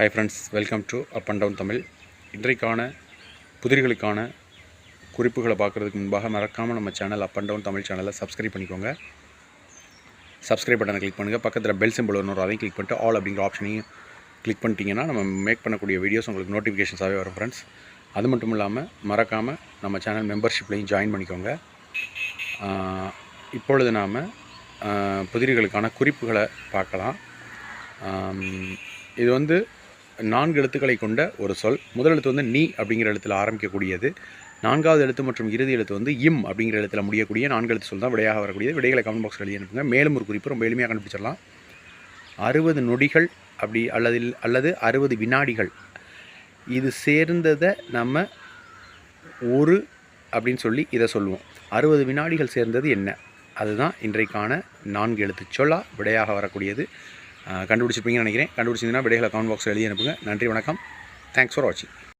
Hi friends welcome to up and down Tamil இன்றைக்கான புதிர்களுக்கான குறிப்புகளை பார்க்குறதுக்கு முன்பாக மறக்காமல் நம்ம channel up and down Tamil சேனலை சப்ஸ்கிரைப் பண்ணிக்கோங்க. சப்ஸ்கிரைப் பட்டனை கிளிக் பண்ணுங்கள் பக்கத்தில் பெல் சிம்பிள் வரணும் அதையும் கிளிக் பண்ணிட்டு ஆல் அப்படிங்கிற ஆப்ஷனையும் கிளிக் பண்ணிட்டீங்கன்னா நம்ம மேக் பண்ணக்கூடிய வீடியோஸ் உங்களுக்கு நோட்டிஃபிகேஷன்ஸாகவே வரும் ஃப்ரெண்ட்ஸ் அது மட்டும் இல்லாமல் மறக்காமல் நம்ம சேனல் மெம்பர்ஷிப்லையும் ஜாயின் பண்ணிக்கோங்க. இப்பொழுது நாம் புதிர்களுக்கான குறிப்புகளை பார்க்கலாம். இது வந்து நான்கு எழுத்துக்களை கொண்ட ஒரு சொல். முதல் எழுத்து வந்து நீ அப்படிங்கிற எழுத்தில் ஆரம்பிக்கக்கூடியது. நான்காவது எழுத்து மற்றும் இறுதி எழுத்து வந்து இம் அப்படிங்கிற எழுத்தில் முடியக்கூடிய நான்கு எழுத்து சொல் தான் விடையாக வரக்கூடியது. விடைகளை கமெண்ட் பாக்ஸில் எழுதி அனுப்புங்க. மேலும் ஒரு குறிப்பு ரொம்ப எளிமையாக கண்டுபிடிச்சிடலாம். அறுபது நொடிகள் அப்படி அல்லது அல்லது அறுபது வினாடிகள். இது சேர்ந்ததை நம்ம ஒரு அப்படின்னு சொல்லி இதை சொல்லுவோம். அறுபது வினாடிகள் சேர்ந்தது என்ன? அதுதான் இன்றைக்கான நான்கு எழுத்து சொல்லா விடையாக வரக்கூடியது. கண்டுபிடிச்சிருப்பீங்கன்னு நினைக்கிறேன். கண்டுபிடிச்சிங்கன்னா விடைகளை கமெண்ட் பாக்ஸில் எழுதி அனுப்புங்க. நன்றி வணக்கம். தேங்க்ஸ் ஃபார் வாட்சிங்